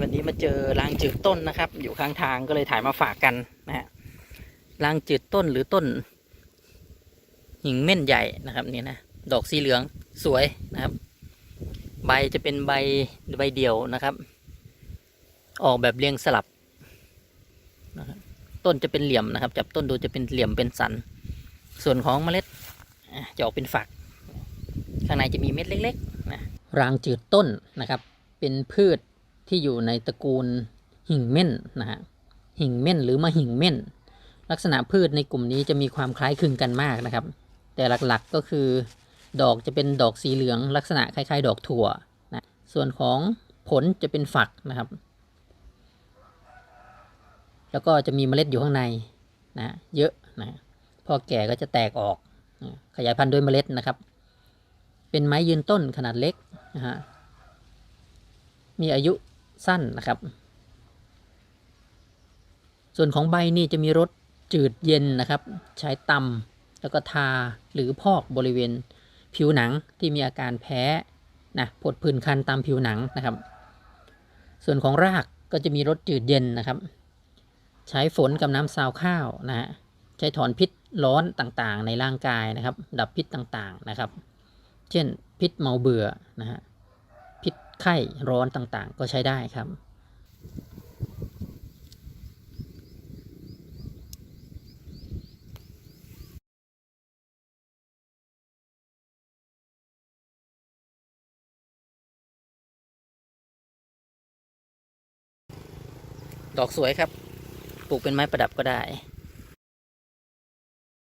วันนี้มาเจอรางจืดต้นนะครับ อยู่ข้างทางก็เลยถ่ายมาฝากกันนะฮะรางจืดต้นหรือต้น หิ่งเม่นใหญ่นะครับนี่นะดอกสีเหลืองสวยนะครับ ใบจะเป็นใบใบเดี่ยวนะครับ ออกแบบเรียงสลับนะครับต้นจะเป็นเหลี่ยมนะครับ จับต้นดูจะเป็นเหลี่ยมเป็นสัน ส่วนของเมล็ดจะออกเป็นฝัก ข้างในจะมีเม็ดเล็กๆนะรางจืดต้นนะครับ เป็นพืช ที่อยู่ในตระกูลหิ่งเม่นนะฮะหิ่งเม่นหรือมะหิ่งเม่น ลักษณะพืชในกลุ่มนี้จะมีความคล้ายคลึงกันมากนะครับ แต่หลักๆก็คือ ดอกจะเป็นดอกสีเหลือง ลักษณะคล้าย ๆ ดอกถั่วนะส่วนของผลจะเป็นฝักนะครับ แล้วก็จะมีเมล็ดอยู่ข้างในนะเยอะนะพอแก่ก็จะแตกออกนะขยายพันธุ์ด้วยเมล็ดนะครับ เป็นไม้ยืนต้นขนาดเล็กนะฮะมีอายุ สั้นนะครับ ส่วนของใบนี่จะมีรสจืดเย็นนะครับ ใช้ตำแล้วก็ทาหรือพอกบริเวณผิวหนังที่มีอาการแพ้นะผดผื่นคันตามผิวหนังนะครับ ส่วนของรากก็จะมีรสจืดเย็นนะครับ ใช้ฝนกับน้ำซาวข้าวนะฮะใช้ถอนพิษร้อนต่างๆ ในร่างกายนะครับ ดับพิษต่างๆนะครับ เช่นพิษเมาเบื่อนะฮะ ไข้ร้อนต่างๆ ก็ใช้ได้ครับดอกสวยครับ ปลูกเป็นไม้ประดับก็ได้